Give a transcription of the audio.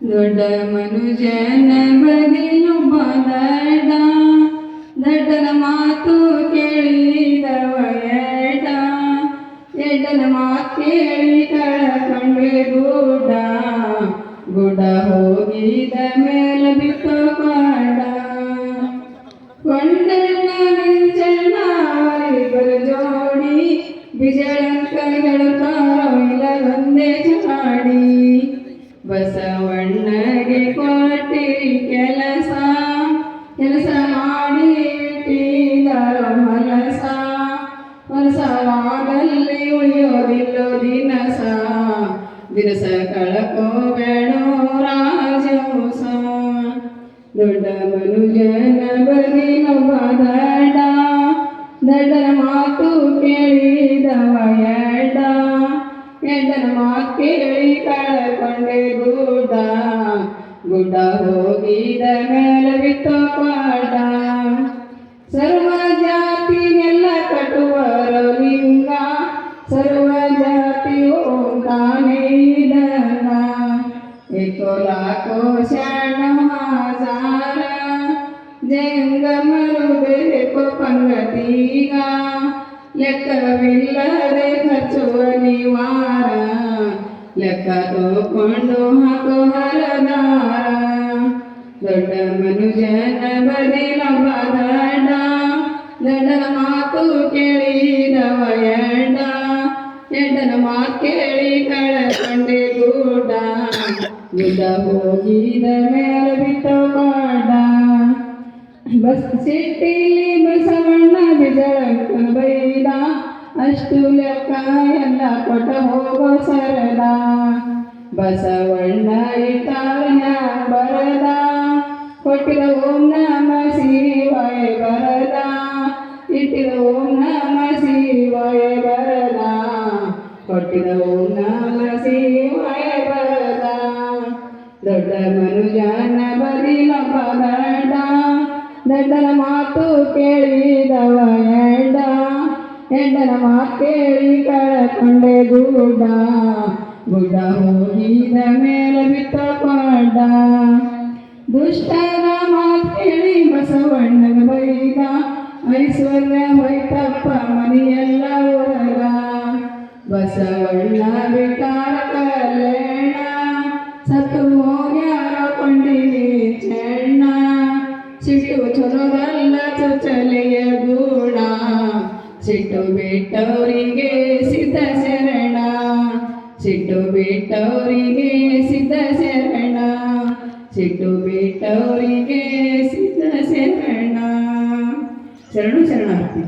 ದೊಡ್ಡ ಮನುಜನ ಬದಿಯೊಬ್ಬ ದಡ್ಡ ದಡ್ಡನ ಮಾತು ಕೇಳಿದವ ಎಡ ಎಡ್ಡನ ಮಾತು ಕೇಳಿ ಕಳಕೊಂಡೆ ಗುಡ್ಡ ಗುಡ್ಡ ಹೋಗಿದ ಮೇಲೆ ಬಿಟ್ಟು ಕಾಡ ಕೊಂಡಣ್ಣ ನಿಂಚಣ್ಣ ಅವರಿಬ್ಬರು ಜೋಡಿ ಬಿಜಳಂಕ ಗೆಳುತ್ತಾರೋ ಇಲ್ಲ ಒಂದೇ ಚಾಡಿ ಬಸವಣ್ಣಗೆ ಮನಸವಾಗಲ್ಲಿ ಉಳಿಯೋದಿಲ್ಲೋ ದಿನಸ ದಿನಸ ಕಳ್ಕೋಬೇಡೋ ರಾಜಮೋಸ ದೊಡ್ಡ ಮನುಜನ ಬದಿ ಒಬ್ಬ ದಡ್ಡ ದಡ್ಡನ ಮಾತು ಕೇಳಿದವ ಎಡ್ಡ ಎಡ್ಡನ ಮಾತು ಕೇಳಿ ಕಳ್ಕೊಂಡೆ ಗುಡ್ಡ ಗುಡ್ಡ ಹೋಗಿದ ಮೇಲೆ સર્વજાતિ ઓમકાની ધના એકો લાખો શરણ હજારા જંગમ રૂપે પંગતિગા ಲೆಕ್ಕವಿಲ್ಲದೆ ಖರ್ಚುವ ನಿವಾರ ಲೆಕ್ಕ ತೋಕೊಂಡು ಹಾಕೋ ಹರದಾರ ದೊಡ್ಡ ಮನುಜನ ಎಡ್ಡನ ಮಾತು ಕೇಳಿ ಕಳಕೊಂಡೆ ಗೂಡ. ಗುಡ್ಡ ಹೋಗಿದ ಮೇಲೆ ಬಿಟ್ಟು ಮಾಡ ಬಸ್ ಸಿಟ್ಟಿಲಿ ಬಸವಣ್ಣ ಬಿಜಳಕ್ಕ ಬೈದ. ಅಷ್ಟು ಲೆಕ್ಕ ಎಲ್ಲ ಕೊಟ್ಟ ಹೋಗೋ ಸರದ. ಬಸವಣ್ಣ ಇಟ್ಟ ಬರದ. ಕೊಟ್ಟಿದ ಓಂ ನಮ ಶಿವಾಯ ಬರದ. ಇಟ್ಟಿದ ಓಂ ನಮ ಶಿವಾಯ ಬರದ ಕೊಟ್ಟಿದ ಓಂ ನಮ ಶಿವಾಯ ಬರದ ದೊಡ್ಡ ಮನುಜನ ಬದಿಲೊಬ್ಬ ದಡ್ಡ ದಡ್ಡನ ಮಾತು ಕೇಳಿದವ ಎಡ್ಡ ಎಡ್ಡನ ಮಾತು ಕೇಳಿ ಕಳಕೊಂಡೆ ಗುಡ್ಡ ಗುಡ್ಡ ಹೋಗಿದ ಮೇಲೆ ಬಿಟ್ಟ ಪಾಡ ದುಷ್ಟರ ಮಾತು ಕೇಳಿ ಬಸವಣ್ಣನ ಬೈದ ಐಶ್ವರ್ಯ ಹೋಯ್ತಪ್ಪ ಮನೆಯೆಲ್ಲ ಹೊರಗ ಬಸವಣ್ಣ ಬಿಟ್ಟಾರ ಕಲ್ಯಾಣ ಸತ್ತು ಹೋಗ್ಯಾರ ಕೊಂಡಿನಿ ಚೆಣ್ಣ ಸಿಟ್ಟು ಚೊಲೋದಲ್ಲ ಚೊಚಲೆಯ ಗುಣ, ಸಿಟ್ಟು ಬಿಟ್ಟವರಿಗೆ ಸಿದ್ಧ ಶರಣ, ಸಿಟ್ಟು ಬಿಟ್ಟವರಿಗೆ ಸಿದ್ಧ ಶರಣ, ಸಿಟ್ಟು ಬಿಟ್ಟವರಿಗೆ ಸಿದ್ಧ ಶರಣ. ಶರಣು ಶರಣಾರ್ಥಿ.